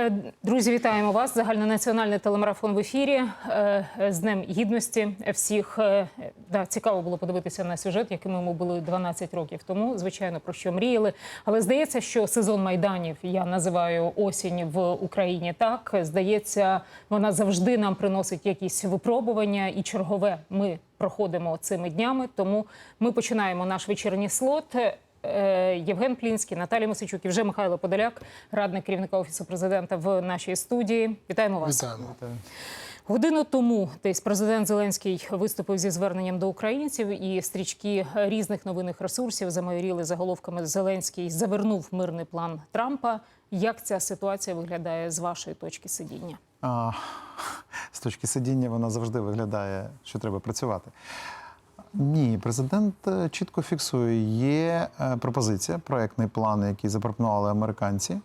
Е, Друзі, вітаємо вас. Загальнонаціональний телемарафон в ефірі Е, е, з Днем Гідності. Всіх да, цікаво було подивитися на сюжет, яким ми були 12 років тому. Звичайно, про що мріяли. Але здається, що сезон майданів я називаю осінь в Україні. Так здається, вона завжди нам приносить якісь випробування, і чергове ми проходимо цими днями. Тому ми починаємо наш вечірній слот. Е, Євген Плінський, Наталія Мосичук і вже Михайло Подоляк, радник керівника офісу президента в нашій студії. Вітаємо вас. Вітаємо. Годину тому десь президент Зеленський виступив зі зверненням до українців, і стрічки різних новинних ресурсів замайоріли заголовками Зеленський завернув мирний план Трампа. Як ця ситуація виглядає з вашої точки сидіння? А, з точки сидіння вона завжди виглядає, що треба працювати. Ні, президент е, чітко фіксує, є е, пропозиція, проектний план, який запропонували американці.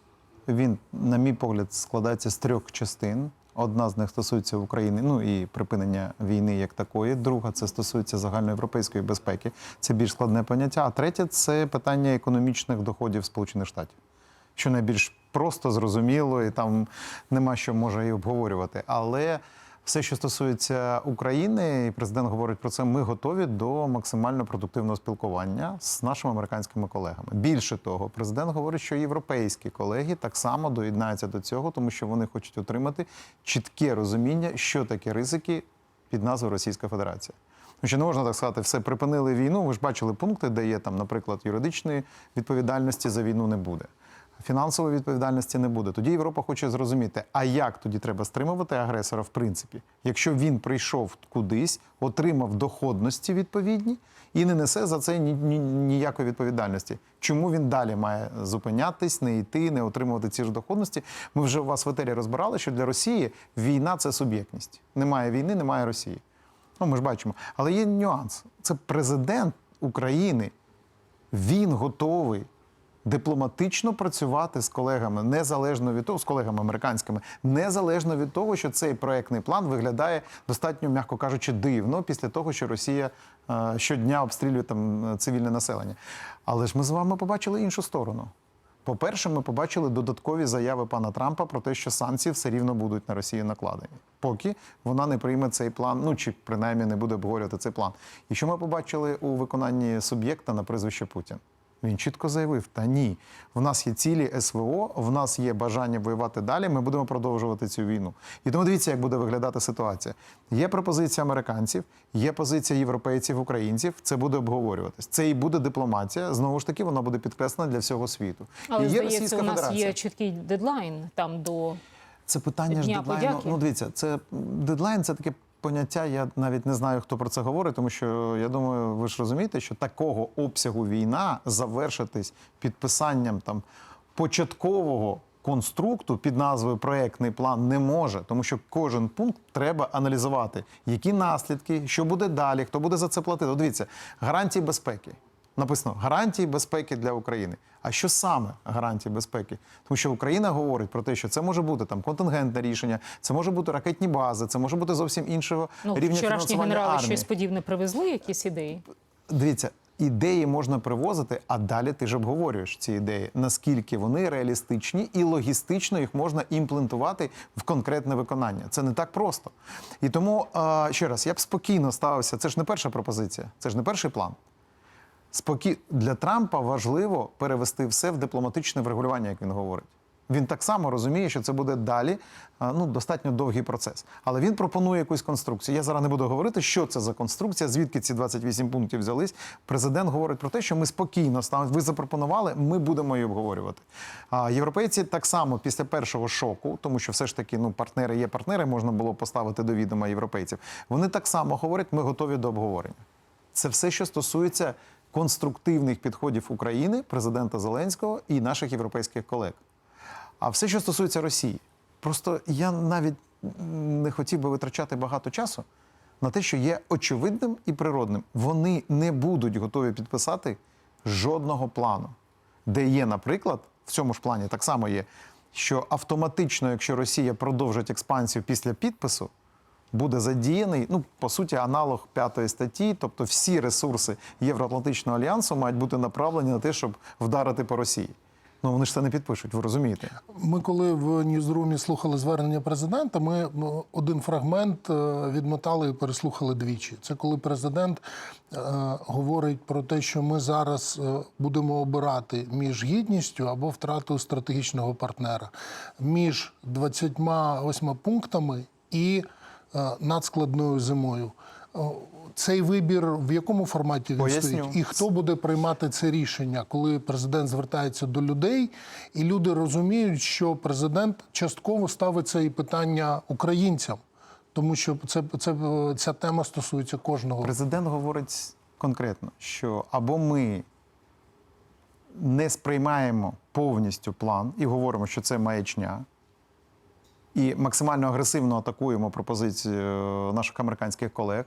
Він, на мій погляд, складається з трьох частин. Одна з них стосується України, ну і припинення війни як такої. Друга це стосується загальноєвропейської безпеки. Це більш складне поняття. А третє це питання економічних доходів Сполучених Штатів що найбільш просто зрозуміло, і там нема що може і обговорювати. Але все, що стосується України, і президент говорить про це, ми готові до максимально продуктивного спілкування з нашими американськими колегами. Більше того, президент говорить, що європейські колеги так само доєднаються до цього, тому що вони хочуть отримати чітке розуміння, що таке ризики під назвою Російська Федерація. Тому що не можна так сказати, все припинили війну. Ви ж бачили пункти, де є там, наприклад, юридичної відповідальності за війну не буде. Фінансової відповідальності не буде. Тоді Європа хоче зрозуміти, а як тоді треба стримувати агресора, в принципі, якщо він прийшов кудись, отримав доходності відповідні і не несе за це ні, ні, ніякої відповідальності. Чому він далі має зупинятись, не йти, не отримувати ці ж доходності? Ми вже у вас в етері розбирали, що для Росії війна це суб'єктність. Немає війни, немає Росії. Ну, ми ж бачимо. Але є нюанс. Це президент України. Він готовий дипломатично працювати з колегами незалежно від того, з колегами американськими, незалежно від того, що цей проектний план виглядає достатньо, м'яко кажучи, дивно після того, що Росія е, щодня обстрілює там е, цивільне населення. Але ж ми з вами побачили іншу сторону. По-перше, ми побачили додаткові заяви пана Трампа про те, що санкції все рівно будуть на Росію накладені, поки вона не прийме цей план, ну чи принаймні не буде обговорювати цей план. І що ми побачили у виконанні суб'єкта на прізвище Путін? Він чітко заявив: та ні, в нас є цілі СВО, в нас є бажання воювати далі. Ми будемо продовжувати цю війну. І тому дивіться, як буде виглядати ситуація. Є пропозиція американців, є позиція європейців, українців. Це буде обговорюватись. Це і буде дипломатія. Знову ж таки, вона буде підкреслена для всього світу. Але і є здається, Російська у нас Федерація. є чіткий дедлайн там до Це питання ж дедлайну. подяки. Ну, дивіться, це дедлайн це таке поняття. Я навіть не знаю, хто про це говорить, тому що я думаю, ви ж розумієте, що такого обсягу війна завершитись підписанням там початкового. Конструкту під назвою проектний план не може, тому що кожен пункт треба аналізувати, які наслідки, що буде далі, хто буде за це платити. Дивіться, гарантії безпеки. Написано гарантії безпеки для України. А що саме гарантії безпеки? Тому що Україна говорить про те, що це може бути там контингентне рішення, це може бути ракетні бази, це може бути зовсім іншого ну рівня вчорашні генерали щось подібне привезли, якісь ідеї. Дивіться, ідеї можна привозити, а далі ти ж обговорюєш ці ідеї, наскільки вони реалістичні і логістично їх можна імплементувати в конкретне виконання. Це не так просто. І тому ще раз я б спокійно ставився. Це ж не перша пропозиція, це ж не перший план. Спокі... Для Трампа важливо перевести все в дипломатичне врегулювання, як він говорить. Він так само розуміє, що це буде далі ну, достатньо довгий процес. Але він пропонує якусь конструкцію. Я зараз не буду говорити, що це за конструкція, звідки ці 28 пунктів взялись. Президент говорить про те, що ми спокійно ставимо. Ви запропонували, ми будемо її обговорювати. А європейці так само після першого шоку, тому що все ж таки ну, партнери є партнери, можна було поставити до відома європейців. Вони так само говорять, ми готові до обговорення. Це все, що стосується конструктивних підходів України, президента Зеленського і наших європейських колег. А все, що стосується Росії, просто я навіть не хотів би витрачати багато часу на те, що є очевидним і природним. Вони не будуть готові підписати жодного плану, де є, наприклад, в цьому ж плані так само є, що автоматично, якщо Росія продовжить експансію після підпису, буде задіяний. Ну, по суті, аналог п'ятої статті, тобто всі ресурси Євроатлантичного альянсу мають бути направлені на те, щоб вдарити по Росії. Ну вони ж це не підпишуть, ви розумієте? Ми, коли в Ньюзрумі слухали звернення президента, ми ну, один фрагмент е, відмотали і переслухали двічі. Це коли президент е, говорить про те, що ми зараз е, будемо обирати між гідністю або втратою стратегічного партнера, між 28 пунктами і надскладною зимою. Цей вибір в якому форматі він Поясню. стоїть? І хто буде приймати це рішення, коли президент звертається до людей, і люди розуміють, що президент частково ставить це і питання українцям, тому що це, це ця тема стосується кожного. Президент говорить конкретно, що або ми не сприймаємо повністю план і говоримо, що це маячня, і максимально агресивно атакуємо пропозицію наших американських колег,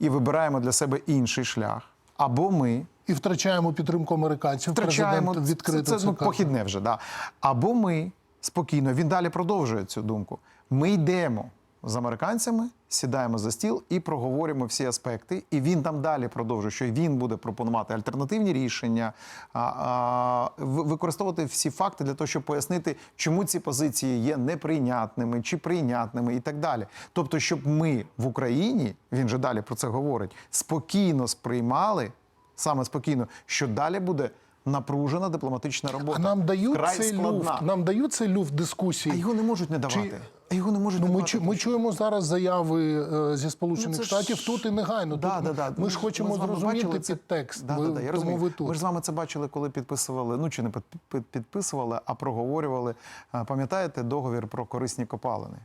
і вибираємо для себе інший шлях. Або ми І втрачаємо підтримку американців. втрачаємо Президент відкрито це, це, ну, похідне вже. Да. Або ми спокійно, він далі продовжує цю думку. Ми йдемо з американцями, сідаємо за стіл і проговорюємо всі аспекти. І він там далі продовжує, що він буде пропонувати альтернативні рішення, а, а, використовувати всі факти для того, щоб пояснити, чому ці позиції є неприйнятними чи прийнятними, і так далі. Тобто, щоб ми в Україні, він же далі про це говорить, спокійно сприймали саме спокійно, що далі буде напружена дипломатична робота. А нам дають Вкрай цей складна. люфт, нам дають цей люфт А дискусії. його не можуть не давати. Чи- А його не можуть Ну, ми, чу- ми чуємо зараз заяви е, зі Сполучених Ну, це ж- Штатів тут і негайно. Да, тут да, да. Ми, ж хочемо вами зрозуміти бачили це- підтекст. Да, ви, да, да, я тому ви тут. Ми ж з вами це бачили, коли підписували, ну чи не під- під- підписували, а проговорювали. Пам'ятаєте договір про корисні копалини,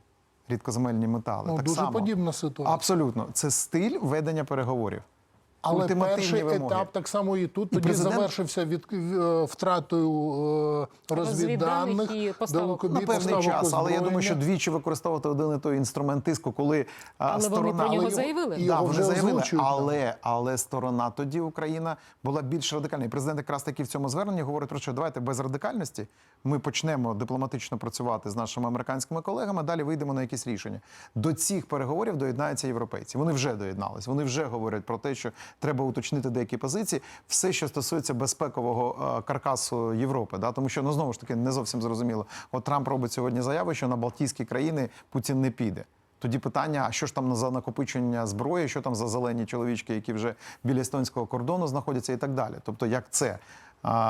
рідкоземельні метали? Ну, так дуже само. подібна ситуація. Абсолютно. Це стиль ведення переговорів. Але перший вимоги. етап так само і тут І тоді президент- завершився від е, втратою е, розвідданих Розвідданих і поставок. На певний поставок час, але я думаю, що двічі використовувати один і той інструмент тиску, коли а, Але вони сторона про нього заявили. Да, його вже заявили, озвучують, але, але сторона тоді Україна була більш радикальна. І президент якраз таки в цьому зверненні говорить про що давайте без радикальності ми почнемо дипломатично працювати з нашими американськими колегами. Далі вийдемо на якісь рішення. До цих переговорів доєднаються європейці. Вони вже доєднались. Вони вже говорять про те, що треба уточнити деякі позиції. Все, що стосується безпекового е, каркасу Європи, да, тому що ну знову ж таки не зовсім зрозуміло. От Трамп робить сьогодні заяву, що на Балтійські країни Путін не піде. Тоді питання: а що ж там за накопичення зброї, що там за зелені чоловічки, які вже біля естонського кордону знаходяться, і так далі. Тобто, як це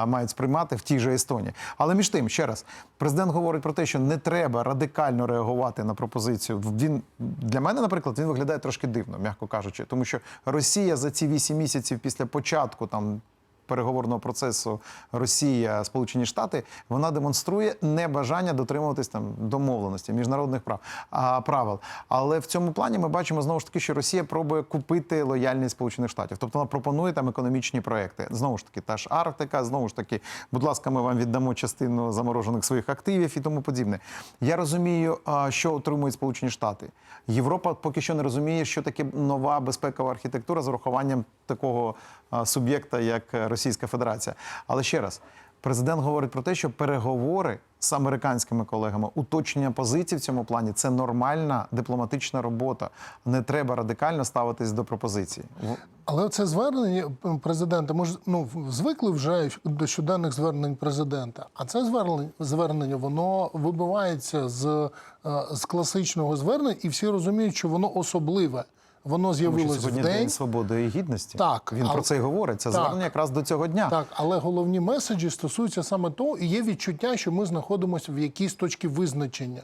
мають сприймати в тій же Естонії. Але між тим, ще раз, президент говорить про те, що не треба радикально реагувати на пропозицію. Він для мене, наприклад, він виглядає трошки дивно, м'яко кажучи, тому що Росія за ці вісім місяців після початку там переговорного процесу Росія, Сполучені Штати, вона демонструє небажання дотримуватись там домовленості міжнародних прав а, правил. Але в цьому плані ми бачимо знову ж таки, що Росія пробує купити лояльність Сполучених Штатів. Тобто вона пропонує там економічні проекти. Знову ж таки, та ж Арктика, знову ж таки, будь ласка, ми вам віддамо частину заморожених своїх активів і тому подібне. Я розумію, що отримують Сполучені Штати. Європа поки що не розуміє, що таке нова безпекова архітектура з урахуванням такого суб'єкта, як Російська Федерація. Але ще раз, президент говорить про те, що переговори з американськими колегами, уточнення позицій в цьому плані це нормальна дипломатична робота. Не треба радикально ставитись до пропозиції. Але це звернення президента. Ми ж ну звикли вже до щоденних звернень президента. А це звернення звернення воно вибивається з, е, з класичного звернення, і всі розуміють, що воно особливе. Воно з'явилось сьогодні в день. День свободи і гідності. Так, він але- про це і говорить. Це звернення якраз до цього дня. Так, але головні меседжі стосуються саме того, і є відчуття, що ми знаходимося в якійсь точці визначення,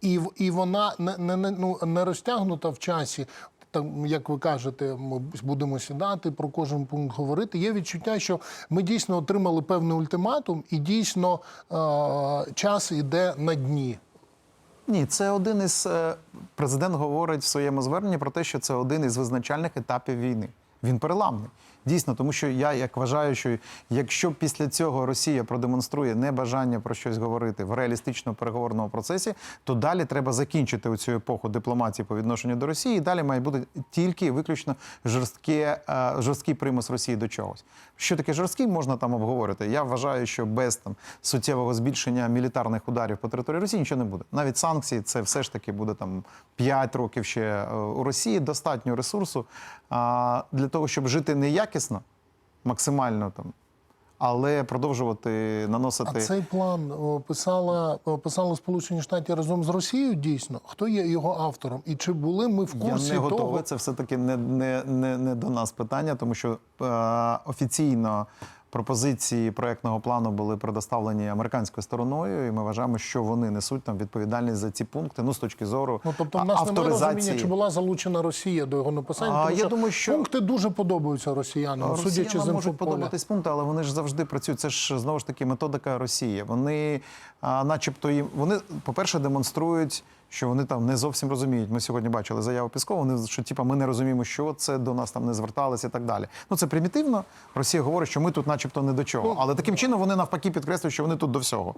і, і вона не, не, не, ну, не розтягнута в часі. Там, як ви кажете, ми будемо сідати про кожен пункт говорити. Є відчуття, що ми дійсно отримали певний ультиматум, і дійсно е- час іде на дні. Ні, це один із е, президент говорить в своєму зверненні про те, що це один із визначальних етапів війни. Він переламний. Дійсно, тому що я як вважаю, що якщо після цього Росія продемонструє небажання про щось говорити в реалістичному переговорному процесі, то далі треба закінчити цю епоху дипломатії по відношенню до Росії. І далі має бути тільки і виключно жорстке, е, жорсткий примус Росії до чогось. Що таке жорсткий, можна там обговорити. Я вважаю, що без там суттєвого збільшення мілітарних ударів по території Росії нічого не буде. Навіть санкції це все ж таки буде там 5 років ще е, у Росії. Достатньо ресурсу а, для того, щоб жити неякісно, максимально там, але продовжувати наносити. А цей план писала, писали Сполучені Штати разом з Росією дійсно. Хто є його автором? І чи були ми в курсі Я не готовий. того? Це все-таки не, не, не, не до нас питання, тому що е, офіційно пропозиції проектного плану були предоставлені американською стороною, і ми вважаємо, що вони несуть там відповідальність за ці пункти. Ну з точки зору Ну, тобто, в нас немає розуміння, чи була залучена Росія до його написання. А, тому я думаю, що- пункти дуже подобаються росіянам, судячи з Росіянам можуть подобатись пункти, але вони ж завжди працюють. Це ж знову ж таки методика Росії. Вони, а, начебто, їм вони, по-перше, демонструють. Що вони там не зовсім розуміють. Ми сьогодні бачили заяву Піскова, вони що типа ми не розуміємо, що це до нас там не зверталися і так далі. Ну це примітивно. Росія говорить, що ми тут, начебто, не до чого. Але таким чином вони навпаки підкреслюють, що вони тут до всього.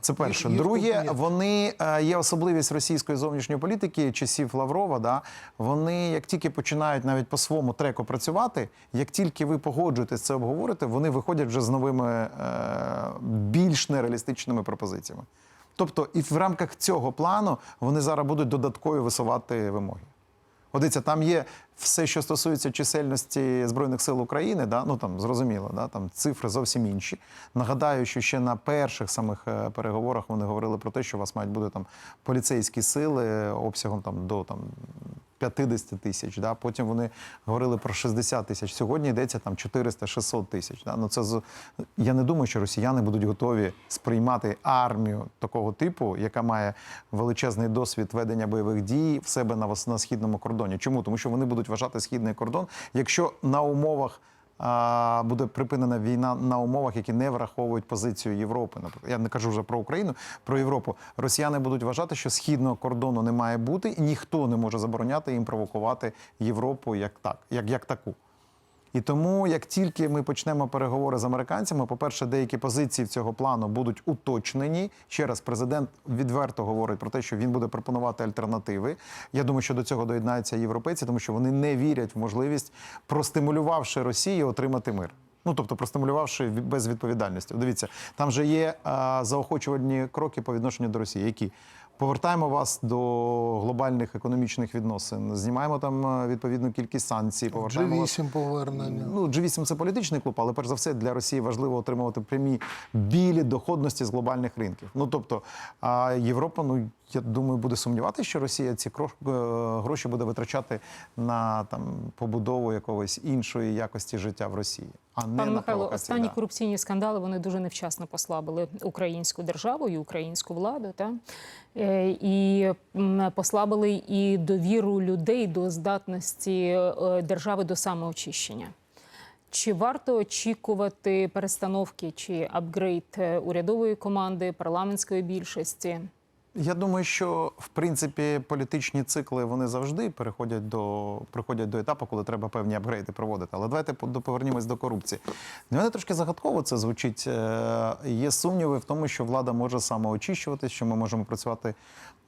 Це перше. Друге, вони е, є особливість російської зовнішньої політики часів Лаврова. Да, вони як тільки починають навіть по своєму треку працювати, як тільки ви погоджуєтесь це обговорити, вони виходять вже з новими е, більш нереалістичними пропозиціями. Тобто, і в рамках цього плану вони зараз будуть додатково висувати вимоги. От дивіться, там є все, що стосується чисельності Збройних сил України, да? ну там зрозуміло, да? там цифри зовсім інші. Нагадаю, що ще на перших самих е, переговорах вони говорили про те, що у вас мають бути там поліцейські сили обсягом там до там. 50 тисяч, да? потім вони говорили про 60 тисяч. Сьогодні йдеться там 400-600 тисяч. Да? Ну, це з... Я не думаю, що росіяни будуть готові сприймати армію такого типу, яка має величезний досвід ведення бойових дій в себе на, на східному кордоні. Чому? Тому що вони будуть вважати східний кордон, якщо на умовах. Буде припинена війна на умовах, які не враховують позицію Європи. Я не кажу вже про Україну, про Європу. Росіяни будуть вважати, що східного кордону не має бути, і ніхто не може забороняти їм провокувати Європу як так, як, як таку. І тому, як тільки ми почнемо переговори з американцями, по-перше, деякі позиції цього плану будуть уточнені. Ще раз, президент відверто говорить про те, що він буде пропонувати альтернативи. Я думаю, що до цього доєднаються європейці, тому що вони не вірять в можливість, простимулювавши Росію, отримати мир. Ну, тобто, простимулювавши без відповідальності. Дивіться, там же є а, заохочувальні кроки по відношенню до Росії, які повертаємо вас до глобальних економічних відносин, знімаємо там відповідну кількість санкцій, повертаємо вас G8 повернення. Ну, G8 – це політичний клуб, але перш за все для Росії важливо отримувати прямі білі доходності з глобальних ринків. Ну тобто, а Європа, ну я думаю, буде сумніватися, що Росія ці е, гроші буде витрачати на там побудову якогось іншої якості життя в Росії, а не Пане на Михайло, останні да. корупційні скандали вони дуже невчасно послабили українську державу і українську владу, та Е, і послабили і довіру людей до здатності е, держави до самоочищення. Чи варто очікувати перестановки чи апгрейд урядової команди, парламентської більшості? Я думаю, що в принципі політичні цикли вони завжди переходять до приходять до етапу, коли треба певні апгрейди проводити. Але давайте повернімось до корупції. Для мене трошки загадково це звучить. Е, Є сумніви в тому, що влада може самоочищуватись, що ми можемо працювати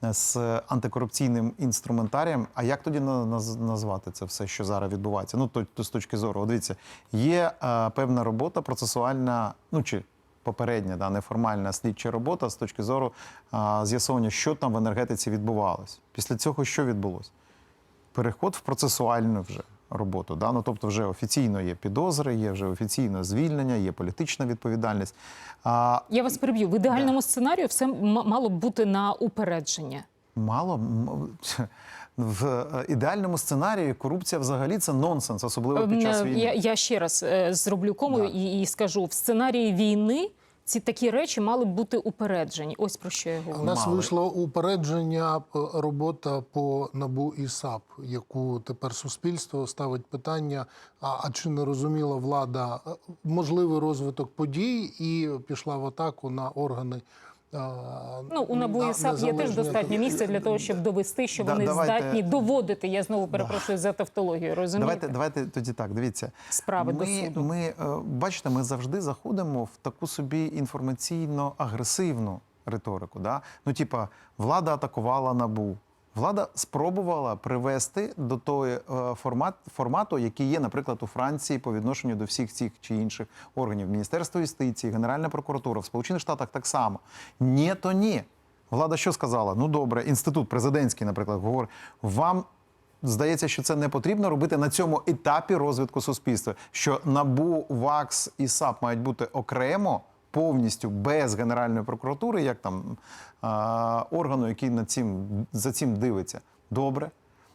е, з антикорупційним інструментарієм. А як тоді на- наз- назвати це все, що зараз відбувається? Ну то, з точки зору, От дивіться, є е, певна робота процесуальна, ну чи попередня, да, неформальна слідча робота з точки зору а, з'ясування, що там в енергетиці відбувалось. Після цього що відбулося? Переход в процесуальну вже роботу. Да? Ну, тобто, вже офіційно є підозри, є вже офіційно звільнення, є політична відповідальність. А, Я вас переб'ю. В ідеальному сценарію все мало б бути на упередження. Мало в е, ідеальному сценарії корупція взагалі це нонсенс, особливо під час Е, війни. Я, я ще раз е, зроблю кому Да. і, і скажу: в сценарії війни ці такі речі мали б бути упереджені. Ось про що я У говорю. нас Мали. вийшло упередження е, робота по набу і САП, яку тепер суспільство ставить питання: а, а чи не розуміла влада можливий розвиток подій і пішла в атаку на органи Ну, у НАБУ і САП є теж достатньо місця для того, щоб довести, що Да, вони давайте- здатні доводити. Я знову перепрошую за тавтологію. Розумієте? Давайте, давайте тоді так. Дивіться, Справи до ми, суду. Ми е, бачите, ми завжди заходимо в таку собі інформаційно-агресивну риторику. Да? Ну, типа, влада атакувала набу. Влада спробувала привести до того е, формат, формату, який є, наприклад, у Франції по відношенню до всіх цих чи інших органів. Міністерство юстиції, Генеральна прокуратура в Сполучених Штатах так само. Ні, то ні. Влада що сказала? Ну добре, інститут президентський, наприклад, говорить, вам здається, що це не потрібно робити на цьому етапі розвитку суспільства. Що НАБУ, ВАКС і САП мають бути окремо, повністю без Генеральної прокуратури, як там органу, який над цим, за цим дивиться. Добре.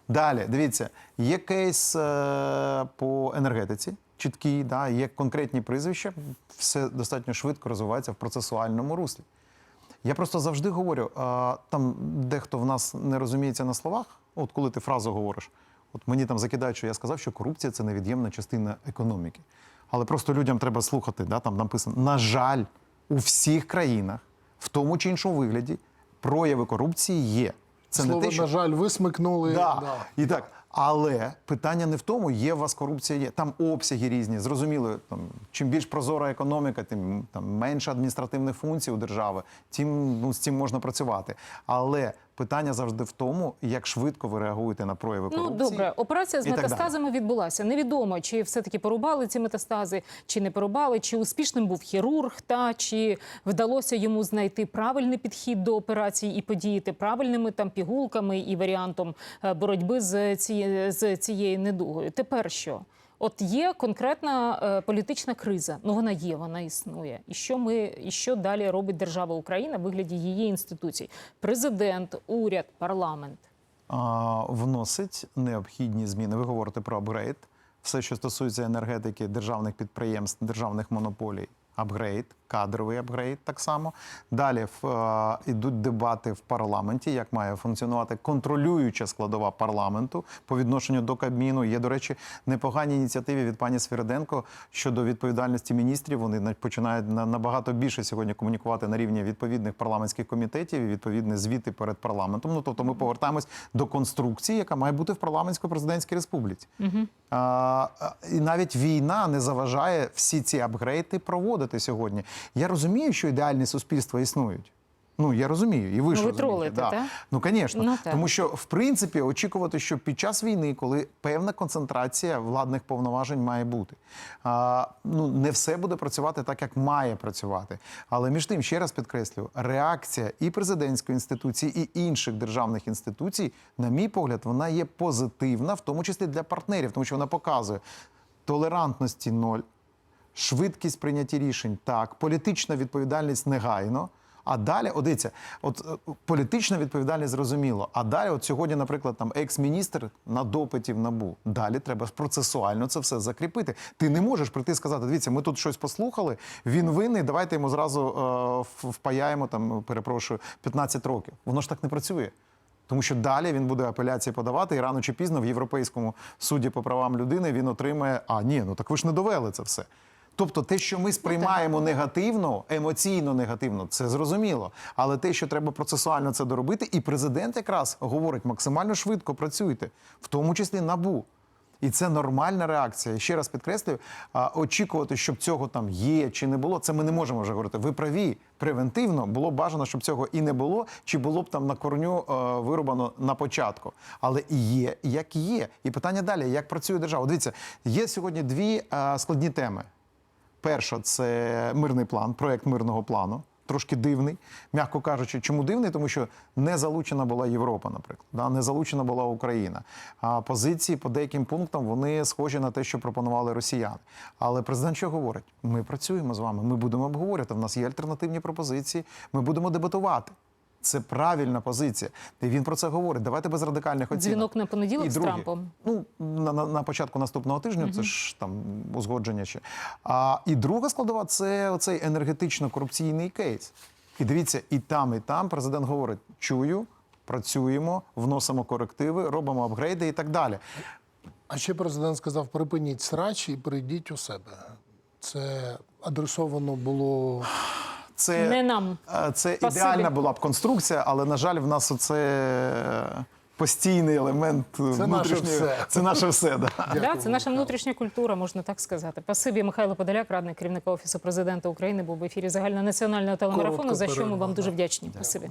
Далі, дивіться, є кейс е, по енергетиці, чіткий, да, є конкретні прізвища, все достатньо швидко розвивається в процесуальному руслі. Я просто завжди говорю, там дехто в нас не розуміється на словах. От коли ти фразу говориш, от мені там закидають, що я сказав, що корупція це невід'ємна частина економіки. Але просто людям треба слухати, да, там написано, на жаль, у всіх країнах, в тому чи іншому вигляді, прояви корупції є. Це Слово, не те, що на жаль, висмикнули. Да. Да. І так. Але питання не в тому, є у вас корупція, є там обсяги різні. Зрозуміло, там чим більш прозора економіка, тим там менше адміністративних функцій у держави, тим ну з цим можна працювати. Але питання завжди в тому, як швидко ви реагуєте на прояви Ну добре, операція з метастазами відбулася. Невідомо, чи все-таки порубали ці метастази, чи не порубали, чи успішним був хірург, та чи вдалося йому знайти правильний підхід до операції і подіяти правильними там пігулками і варіантом е, боротьби з цією з цією недугою. Тепер що? От є конкретна е, політична криза. Ну вона є, вона існує. І що ми і що далі робить держава Україна в вигляді її інституцій? Президент, уряд, парламент. а, вносить необхідні зміни. Ви говорите про апгрейд. Все, що стосується енергетики, державних підприємств, державних монополій, апгрейд, кадровий апгрейд так само. Далі в, е, йдуть дебати в парламенті, як має функціонувати контролююча складова парламенту по відношенню до Кабміну. Є, до речі, непогані ініціативи від пані Свириденко щодо відповідальності міністрів. Вони на- починають на- набагато більше сьогодні комунікувати на рівні відповідних парламентських комітетів і відповідні звіти перед парламентом. Ну тобто ми повертаємось до конструкції, яка має бути в парламентсько-президентській республіці. А, а, і навіть війна не заважає всі ці апгрейди проводити сьогодні. Я розумію, що ідеальні суспільства існують. Ну я розумію, і ви ж ви розумієте, да. та? Ну, звісно. Ну. Тому що, в принципі, очікувати, що під час війни, коли певна концентрація владних повноважень має бути, а, ну не все буде працювати так, як має працювати. Але між тим, ще раз підкреслюю, реакція і президентської інституції, і інших державних інституцій, на мій погляд, вона є позитивна, в тому числі для партнерів, тому що вона показує толерантності ноль, швидкість прийняття рішень так, політична відповідальність негайно. А далі, от дивіться, от е, політична відповідальність зрозуміло. А далі, от сьогодні, наприклад, там екс-міністр на допиті в набу. Далі треба процесуально це все закріпити. Ти не можеш прийти і сказати: дивіться, ми тут щось послухали, він винний, давайте йому зразу е, впаяємо там, перепрошую, 15 років. Воно ж так не працює. Тому що далі він буде апеляції подавати, і рано чи пізно в Європейському суді по правам людини він отримає: а ні, ну так ви ж не довели це все. Тобто, те, що ми сприймаємо негативно, емоційно негативно, це зрозуміло. Але те, що треба процесуально це доробити, і президент якраз говорить максимально швидко працюйте, в тому числі набу. І це нормальна реакція. Ще раз підкреслюю, очікувати, щоб цього там є чи не було, це ми не можемо вже говорити. Ви праві превентивно було б бажано, щоб цього і не було, чи було б там на корню е, вирубано на початку. Але і є, як є. І питання далі: як працює держава? Дивіться, є сьогодні дві е, складні теми. Перша це мирний план, проект мирного плану. Трошки дивний, м'яко кажучи, чому дивний? Тому що не залучена була Європа, наприклад, да? не залучена була Україна. А позиції по деяким пунктам вони схожі на те, що пропонували росіяни. Але президент що говорить? Ми працюємо з вами, ми будемо обговорювати. В нас є альтернативні пропозиції. Ми будемо дебатувати. Це правильна позиція. І він про це говорить. Давайте без радикальних оцінок. Дзвінок на понеділок І з друге, Трампом. Ну, на, на, на початку наступного тижня, це ж там узгодження ще. А, і друга складова це оцей енергетично-корупційний кейс. І дивіться, і там, і там президент говорить: чую, працюємо, вносимо корективи, робимо апгрейди і так далі. А ще президент сказав: припиніть срач і прийдіть у себе. Це адресовано було це Не нам. Е, Це Спасибі. ідеальна була б конструкція, але на жаль, в нас оце е, постійний елемент наше внутрішньої. все. Це наше все. Да. Да, це наша внутрішня культура, можна так сказати. Пасибі Михайло Подоляк, радник керівника офісу президента України, був в ефірі загальнонаціонального телемарафону. Коротко За що ми вам дуже вдячні. Спасибі.